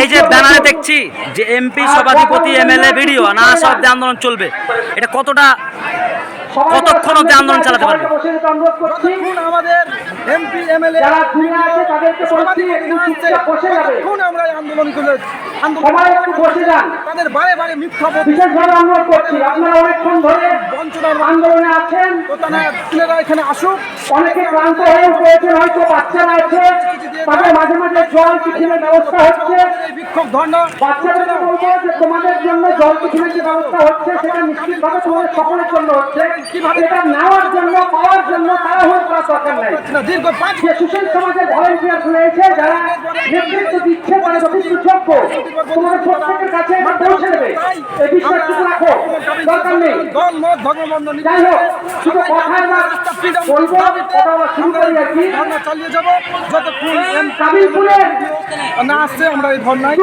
এই যে ব্যানারে দেখছি যে এমপি সভাধিপতি, এমএলএ ভিডিও না শব্দে আন্দোলন চলবে। এটা কতটা কতক্ষণ অবধি আন্দোলন চালাতে পারবে? সবাইকে বসে যেতে অনুরোধ করছি। যতক্ষণ আমাদের এমপি এমএলএ যারা দূরে আছে তাদেরকে বলছি বসে যাবে। এখন আমরা আন্দোলন করে আন্দোলন সবাই বসে যান। তাদের বারে বারে মিথ্যা বিশেষভাবে অনুরোধ করছি আপনারা অনেকক্ষণ ধরে আন্দোলনে আছেন। ছেলেরা এখানে আসুক। অনেকে ক্লান্ত হয়ে পড়েছেন হয়তো বাচ্চারা আছে জল টিফিনের ব্যবস্থা হচ্ছে? বাচ্চাদেরকে বলব যে তোমাদের জন্য জল টিফিনের যে ব্যবস্থা হচ্ছে সেটা নিশ্চিতভাবে তোমাদের সকলের জন্য হচ্ছে। এটা নেওয়ার জন্য পাওয়ার জন্য তাড়াহুড়ো করার দরকার নেই। যে সুশীল সমাজের ভলেন্টিয়ার রয়েছে যারা নেতৃত্ব দিচ্ছে তারা যথেষ্ট যোগ্য তোমাদের প্রত্যেকের কাছে এটা পৌঁছে দেবে। এই বিশ্বাসটুকু রাখো দরকার নেই। যাই হোক শুধু কথায় না বলব কথা শুরু করি আর কি। চালিয়ে যাব। যতক্ষণ কাবিলপুরের না আসছে আমরা এই ধর্নায়।